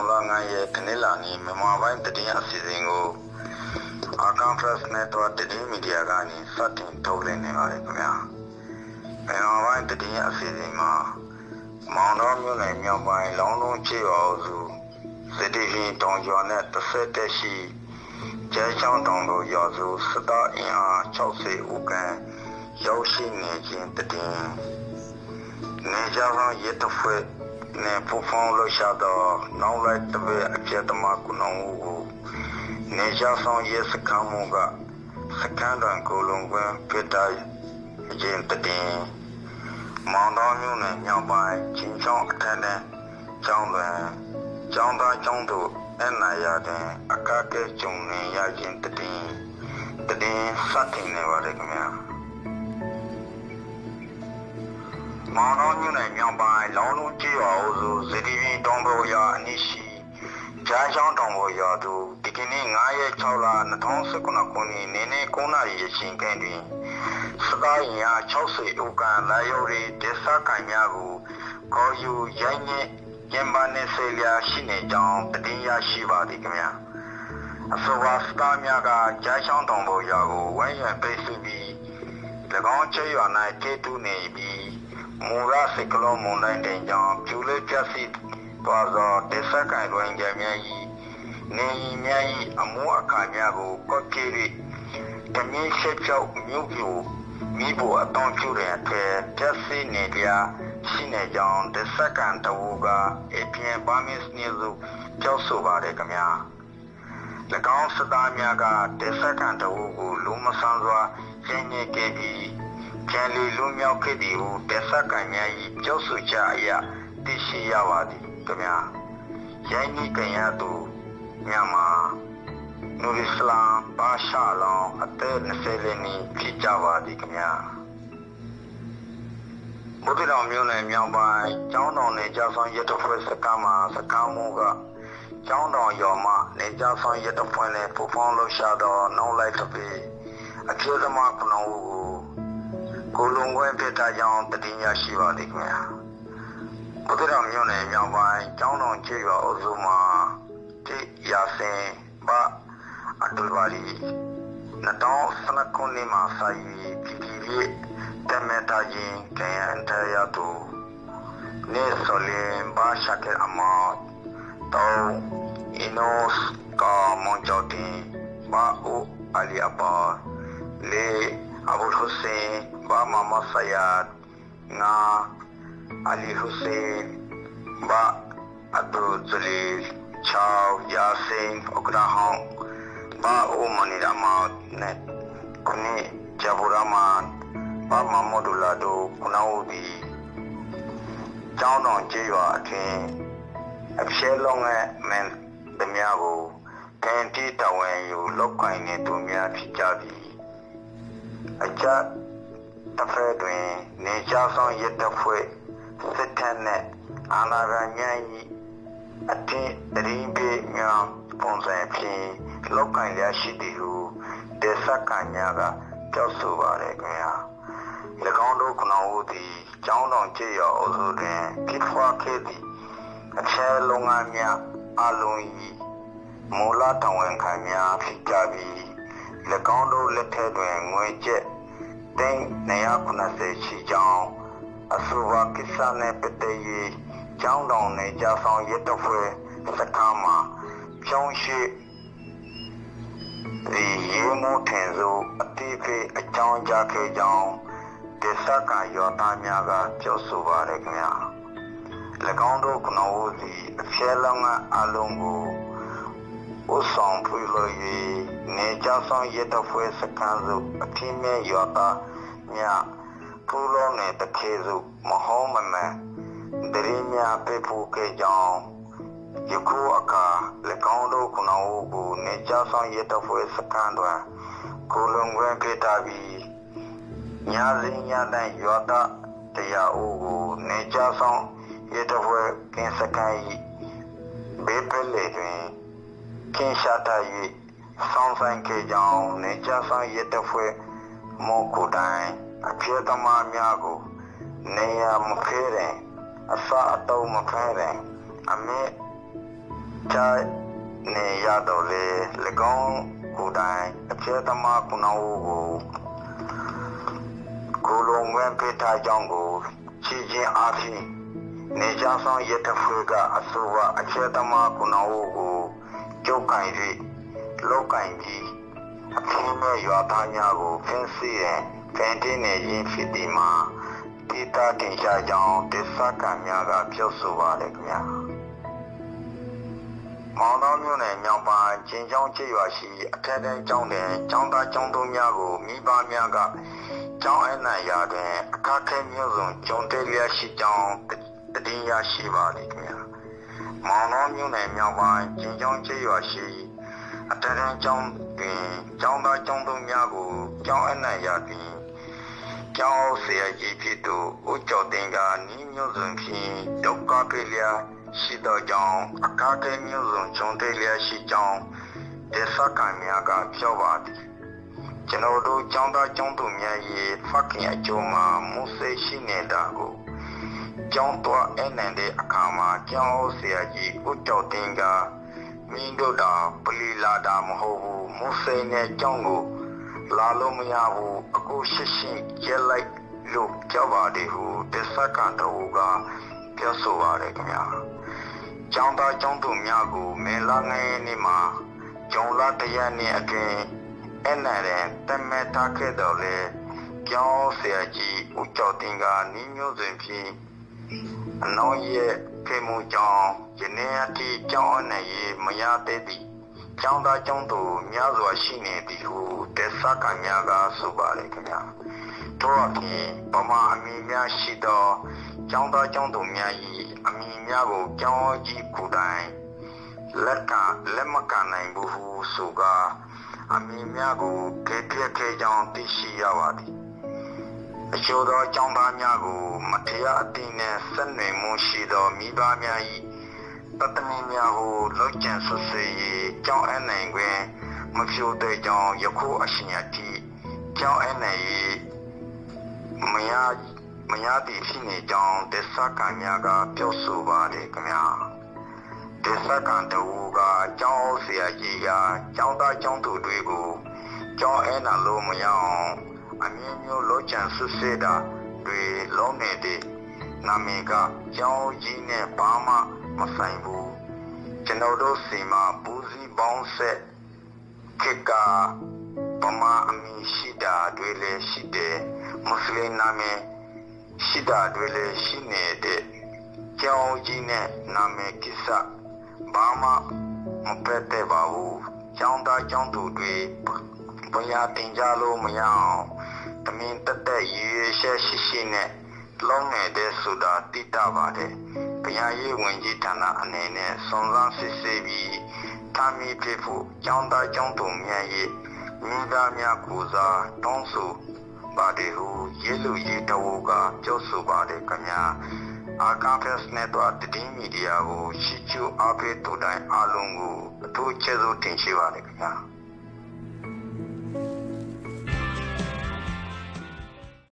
2019ခုနှစ်ဇွန်လ9ရက်ခဏလာနေ့မြန်မာပိုင်းတည်င်းအစီအစဉ်ကိုအာကန်ဖရက်နဲ့တော့တည်င်းမီဒီယာကနေစတင်ထုတ်လွှင့်နေပါတယ်ခင်ဗျာမြန်မာပိုင်းတည်င်းအစီအစဉ်မှာမောင်တော်မြို့နယ်မြောက်ပိုင်းလောင်းလုံးချေအောင်စုစစ်တီရှင်တောင်ကျော်နဲ့တစ်ဆက်တက်ရှိကျဲချောင်းတောင်တို့ရောစုစတာအင်အား60ဦးခန့်ရောက်ရှိနေခြင်းတည်င်းနေကြဆောင်ရတဖွဲ့ နဲ့ပူဖောင်းလို့ရှာတော့နောက်လိုက်တပည့်အပြတ်သမားကုနောင်ကိုနေကြဆောင်ရစကမ်းမကစကမ်းတန်ကိုလုံးကွင်းပြတိုင်းအကျဉ်တည်မောင်တော်မျိုးနဲ့မြောက်ပိုင်းချင်းချောင်းအထက်နဲ့ကျောင်းတွင်ကျောင်းသားကျောင်းတို့အနာရတဲ့အကားကဲကြုံနေရခြင်းတည်တည်စတင်နေပါတယ်ခင်ဗျာ မောင်တော်မြို့နယ်မြောက်ပိုင်းလောင်းလုံးကျေးရွာအုပ်စုဇတိပြည်တောင်ပေါ်ရွာအနိရှိဂျားချောင်းတောင်ပေါ်ရွာသို့ဒီကနေ့9ရက်6လ2019ခုနှစ်နေ့နေ့9နာရီအချိန်ကတွင်စကားရ60ဦးကလာရုံးဒေသခံများကိုခေါ်ယူရိုင်းညစ်ကျင်းပနေစေလျာရှိနေကြောင်းတည်ရရှိပါသည်ခင်ဗျာအဆိုပါစကားများကဂျားချောင်းတောင်ပေါ်ရွာကိုဝိုင်းရံပိတ်ဆို့ပြီး၎ င်းချေရွာ၌တေတူနေပြီးမူရစိကလုံးမွန်တိုင်းတင်ကြောင့်ကျူလေးပြစီသွားသောတစ္ဆကံတွင်ကြများ၏နေဤများ၏အမှုအခါများကိုကော့ကြည့်၍တမင်းရှိဖြောက်မြို့ပြိုမိဖို့အတောင်းပြုတဲ့အတွက်ပြစီနေကြရှိနေကြောင်းတစ္ဆကံတဝူကအပြင်ဘာမစ်နေစုကြောက်ဆိုပါတယ်ခင်ဗျာ၎င်းစသားများကတစ္ဆကံတဝူကိုလူမဆန်းစွာ ကျင်းညစ်ခဲ့ပြီးကျန်လီလူမြောက်ခဲ့သည်ဟုတစ္ဆကံများ၏ကြောက်ဆိုကြအရာသိရှိရပါသည်ခင်ဗျာရိုင်းကြီးကံရသူမြန်မာနူရစ်လမ်ဘာရှာလောင်အသက်20လနီဖြစ်ကြပါသည်ခင်ဗျာဘုဒ္ဓတော်မျိုးနယ်မြောက်ပိုင်းကျောင်းတော်နယ်ကြဆောင်ရတဖွဲ့စကမှာစကားမှုကကျောင်းတော်ရော်မှနေကြဆောင်ရတဖွဲ့နဲ့ပူဖောင်းလို့ရှာတော့နောက်လိုက်တပြီ အကျိုးသမားခုနှစ်ဦးကိုကိုလုံခွဲပြစ်တာကြောင့်တတိယရှိပါလိမ့်ခင်ဗျာဘုဒ္ဓတော်မြို့နယ်မြောက်ပိုင်းကျောင်းတော်ချေရွာအုပ်စုမှာတိရာစင်ပအတူပါလီ2012ခုနှစ်မှာစာရီပြည်ပြည်တမတာရင်ကန်တရတူနေဆိုလင်ဘာရှာကေအမောတောအင်းနော့စ်ကာမွန်ချောတင်ဘာအိုအလီအပါ 4 Abul Hussein ba Mama Sayyad 5 Ali Hussein ba Abdul Jalil 6 Yasin Ograham ba Omani Ramad 9 Jabur Rahman ဘာမမဒူလာတို့ခုနဝဒီကျောင်းတော်ကျေးရွာအတွင်းအပြဲလုံးရဲ့မင်းသမ ्या ကိုတန်တီတဝန်ယူလောက်ကိုင်းနေသူများဖြစ်ကြသည် အကြတစ်ဖက်တွင်နေကြဆောင်ရတဲ့ဖွဲ့စစ်ထက်နဲ့အာနာဂညံ့ဤအတင်းတရင်ပြေညာပုံစံဖြင့်လောက်ကင်ရရှိသည်ဟုဒေသကညာကကြောက်ဆိုပါれခင်ဗျာ၎င်းတို့ခနောဦးသည်ကျောင်းတော်ကျေးရွာအုပ်စုတွင်ဖြစ်ဖွားခဲ့သည့်အချဲလုံးငန်းများအလုံးဤမူလတဝန်ခံများဖြစ်ကြပြီး၎ င်းတို့လက်ထက်တွင်ငွေကျပ်သိန်း290ရှိကြောင်းအဆိုပါကိစ္စနှင့်ပတ်သက်၍ကျောင်းတော်နေကြဆောင်ရတဖွဲ့စကားမှာဖြောင်းရှိဒီရေမိုးထင်စုအတိအကျအကြောင်းကြားခဲ့ကြောင်းဒေသကယောသားများကပြောဆိုပါရခင်ဗျာ၎င်းတို့ကနဝစီအဖြဲလောင်းကအလုံးကို ဥဆောင်ဖွေလို့၍နေကြဆောင်ရတဖွဲ့စကန်းစုအထင်းမြယောသားများပူလုံးနဲ့တခေစုမဟုံးမမှန်ဒရီများပြဖို့ခဲ့ကြောင်းယခုအခါ၎င်းတို့ခုနဦးကိုနေကြဆောင်ရတဖွဲ့စကန်းတွင်ကိုလုံးခွင့်ပြတာပြီးညာစင်းညာတန်ယောတာတရားဦးကိုနေကြဆောင်ရတဖွဲ့ကင်းစကန်၏ဘေးပလေတွင် ကင်းရှာတာ၍ဆောင်းဆိုင်ခဲ့ကြောင်းနေကြဆောင်ရတဖွဲ့မောကိုတိုင်းအဖြစ်သမားများကိုနေရမဖဲတဲ့အစအတုံးမဖဲတဲ့အမေချာနေရတော့လေ၎င်းကိုယ်တိုင်အကျဲသမားကုနာဝကိုကိုလုံးဝဲပေးထားကြောင်းကိုချီးချင်းအားဖြင့်နေကြဆောင်ရတဲ့ဖွေကအဆိုဝအကျဲသမားကုနာဝကို ကြုတ်ကင်၍လောက်ကင်ပြီးအခင်းမဲ့ရွာသားများကိုဖင်းဆီးရင်ဖန်တင်းနေရင်ဖြစ်ဒီမှာတိတာတင်ရှားကြောင်းတစ္ဆကံများကပြောဆိုပါတယ်ခင်ဗျာမောင်တော်မြို့နယ်မြောက်ပိုင်းကျင်းချောင်းချေရွာရှိအထက်တန်းကျောင်းတွင်ကျောင်းသားကျောင်းသူများကိုမိဘများကကျောင်းအနှံ့ရာတွင်အခက်ခဲမျိုးစုံကြုံတွေ့လျက်ရှိကြောင်းတည်ရရှိပါသည်ခင်ဗျာ မောင်တော်မြို့နယ်မြောက်ပိုင်းကျင်းချောင်းချေရွာရှိအထက်တန်းကျောင်းတွင်ကျောင်းသားကျောင်းသူများကိုကျောင်းအနှံ့ရာတွင်ကျောင်းဆရာကြီးဖြစ်သူဦးကျော်တင်ကနီးမျိုးစုံဖြင့်ဒုက္ခပြလျာရှိသောကြောင့်အခါခဲမျိုးစုံခြုံတွေ့လျက်ရှိကြောင်းဒေသခံများကပြောပါသည်ကျွန်တော်တို့ကျောင်းသားကျောင်းသူများရဲ့ဖခင်အကျိုးမှာမုစေရှိနေတာကို ကျောင်းတော်အဲ့နန်တဲ့အခါမှာကျောင်းဆရာကြီးဦးကျော်တင်ကမင်းတို့တာပလီလာတာမဟုတ်ဘူးမုစေနဲ့ကျောင်းကိုလာလို့မရဘူးအခုရှင်းရှင်းကျဲလိုက်လို့ကြောက်ပါတယ်ဟုဒေသခံတော်ကပြောဆိုပါတယ်ခင်ဗျာကျောင်းသားကျောင်းသူများကိုမင်းလာငယ်နေ့မှာဂျုံလာတရက်နေ့အတွင်းအဲ့နဲ့တမက်ထားခဲ့တော်လေကျောင်းဆရာကြီးဦးကျော်တင်ကနီးမျိုးစဉ်ဖြင့် အနောရဲ့ဖေမှုကြောင့်ယနေ့အထိကျောင်းအနေရေးမရသေးသည့်ကျောင်းသားကျောင်းသူများစွာရှိနေသည်ဟုတက်ဆကများကဆိုပါတယ်ခင်ဗျာတို့အပြင်ပမာအမည်များရှိသောကျောင်းသားကျောင်းသူများ၏အမည်များကိုကျောင်းကြီးကိုယ်တိုင်လက်ကလက်မကန်နိုင်ဘူးဟုဆိုကာအမည်များကိုခေပြက်ခဲကြောင်းသိရှိရပါသည် အချို့သောကျောင်းသားများကိုမတရားအသင်းနှင့်ဆက်နွယ်မှုရှိသောမိဘများ၏တတမီများကိုလောက်ကျန်ဆွဆွေ၍ကျောင်းအနိုင်တွင်မဖြိုတဲ့ကြောင်းယခုအရှင်အထိကျောင်းအနိုင်၏မယားမရသည့်ဖြစ်နေကြောင်းတစ္ဆကံများကပြောဆိုပါတယ်ခင်ဗျာတစ္ဆကံတူကကျောင်းဆရာကြီးကကျောင်းသားကျောင်းသူတွေကိုကျောင်းအဲနာလို့မရအောင် အမြင်မျိုးလောချန်ဆွဆွတာတွေလုံးနေတဲ့နာမည်ကကျောင်းကြီးနဲ့ဘာမှမဆိုင်ဘူးကျွန်တော်တို့စီမှာပူစီပေါင်းဆက်ခေကပမာအမည်ရှိတာတွေလည်းရှိတယ်မွတ်စလင်နာမည်ရှိတာတွေလည်းရှိနေတဲ့ကြောင်းကြီးနဲ့နာမည်ကိစ္စဘာမှမပက်တဲ့ပါဘူးကျောင်းသားကျောင်းသူတွေ ဘုရားတင်ကြလို့မရအောင်တမင်တက်တက်ရည်ရရှက်ရှိရှိနဲ့လုံးနေတဲ့ဆိုတာတိတပါတယ်ဘုရားရေးဝင်ကြီးဌာနအနေနဲ့စုံစမ်းစစ်ဆေးပြီးတာမီဖြစ်ဖို့ကျောင်းသားကျောင်းသူများရဲ့မိသားများကိုစားတောင်းဆိုပါတယ်ဟုရဲလူရဲတဝကပြောဆိုပါတယ်ခင်ဗျာအာကာဖက်စ်နဲ့တော့တည်င်းမီဒီယာကိုရှီချူအားပေးတူတိုင်းအားလုံးကိုအထူးကျေးဇူးတင်ရှိပါတယ်ခင်ဗျာ